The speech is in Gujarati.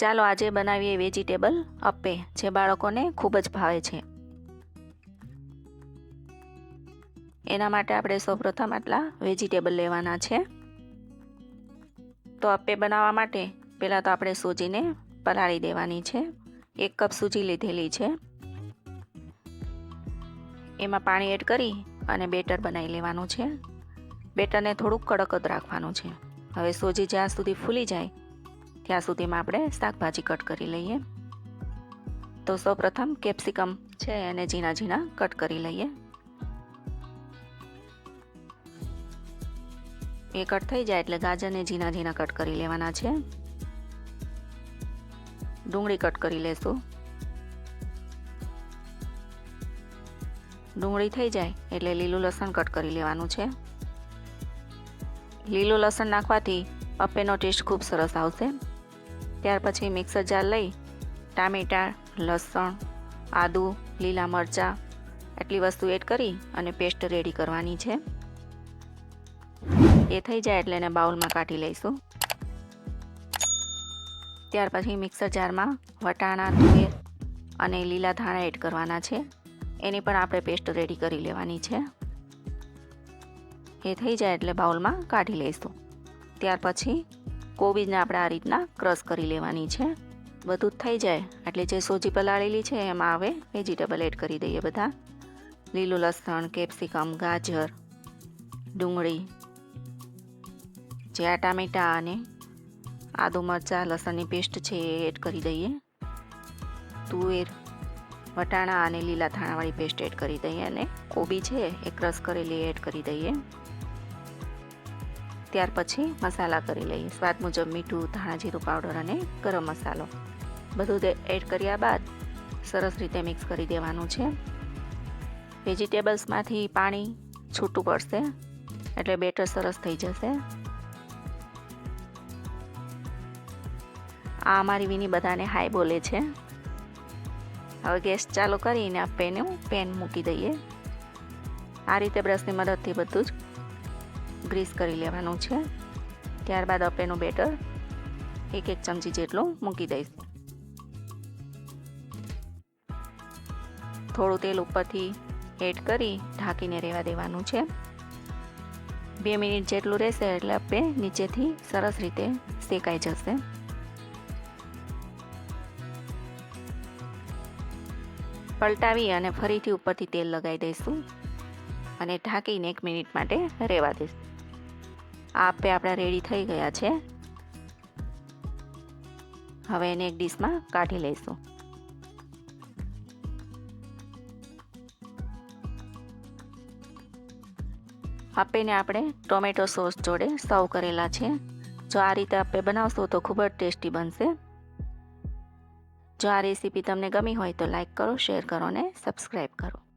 ચાલો આજે બનાવીએ વેજીટેબલ અપ્પે, જે બાળકોને ખૂબ જ ભાવે છે. એના માટે આપણે સૌપ્રથમ આટલા વેજીટેબલ લેવાના છે. તો અપ્પે બનાવવા માટે પહેલાં તો આપણે સૂજીને પલાળી દેવાની છે. એક કપ સૂજી લીધેલી છે. એમાં પાણી એડ કરી અને બેટર બનાવી લેવાનું છે. બેટરને થોડુંક કડક જ રાખવાનું છે. હવે સોજી જ્યાં સુધી ફૂલી જાય ત્યાં સુધીમાં આપણે શાકભાજી કટ કરી લઈએ. તો સૌપ્રથમ કેપ્સિકમ છે એને ઝીણા ઝીણા કટ કરી લઈએ. એ કટ થઈ જાય એટલે ગાજરને ઝીણા ઝીણા કટ કરી લેવાના છે. ડુંગળી કટ કરી લેશું. ડુંગળી થઈ જાય એટલે લીલું લસણ કટ કરી લેવાનું છે. લીલું લસણ નાખવાથી અપ્પેનો ટેસ્ટ ખૂબ સરસ આવશે. ત્યાર પછી મિક્સર જાર લઈ ટામેટાં, લસણ, આદુ, લીલા મરચાં એટલી વસ્તુ એડ કરી અને પેસ્ટ રેડી કરવાની છે. એ થઈ જાય એટલે એને બાઉલમાં કાઢી લઈશું. ત્યાર પછી મિક્સર જારમાં વટાણા, તુવેર અને લીલા ધાણા એડ કરવાના છે. એની પણ આપણે પેસ્ટ રેડી કરી લેવાની છે. એ થઈ જાય એટલે બાઉલમાં કાઢી લઈશું. ત્યાર પછી કોબીજને આપણે આ રીતના ક્રશ કરી લેવાની છે. બધું થઈ જાય. એટલે જે સોજી પલાળેલી છે એમાં હવે વેજીટેબલ એડ કરી દઈએ બધા. લીલું લસણ, કેપ્સિકમ, ગાજર, ડુંગળી, જે આ ટામેટાં અને આદુ મરચાં, લસણની પેસ્ટ છે એ એડ કરી દઈએ. તુવેર, વટાણા અને લીલા ધાણાવાળી પેસ્ટ એડ કરી દઈએ અને કોબી છે એ ક્રશ કરેલી એડ કરી દઈએ. ત્યાર પછી મસાલા કરી લઈએ. સ્વાદ મુજબ મીઠું, ધાણા જીરું, પાવડર અને ગરમ મસાલો. બધું એડ કર્યા બાદ સરસ રીતે મિક્સ કરી દેવાનું છે. વેજીટેબલ્સમાંથી પાણી છૂટું પડશે. એટલે બેટર સરસ થઈ જશે. આ અમારી વિની બધાને હાય બોલે છે. હવે ગેસ ચાલુ કરીને આ પેનું પેન મૂકી દઈએ. આ રીતે બ્રશની મદદથી બધું જ ગ્રીસ કરી લેવાનું છે. ત્યારબાદ અપેનું બેટર એક એક ચમચી જેટલું મૂકી દઈશું. થોડું તેલ ઉપરથી એડ કરી ઢાંકીને રહેવા દેવાનું છે. બે મિનિટ જેટલું રહેશે એટલે અપે નીચેથી સરસ રીતે શેકાઈ જશે. પલટાવી અને ફરીથી ઉપરથી તેલ લગાવી દઈશું. અને ઢાંકીને એક મિનિટ માટે રહેવા દઈશું. આપે આપણા રેડી થઈ ગયા છે. હવે એને એક ડીશમાં કાઢી લઈશું. આપેને આપણે ટોમેટો સોસ જોડે સર્વ કરેલા છે. જો આ રીતે આપે બનાવશો તો ખૂબ જ ટેસ્ટી બનશે. જો આ રેસીપી તમને ગમી હોય તો લાઈક કરો, શેર કરો અને સબસ્ક્રાઈબ કરો.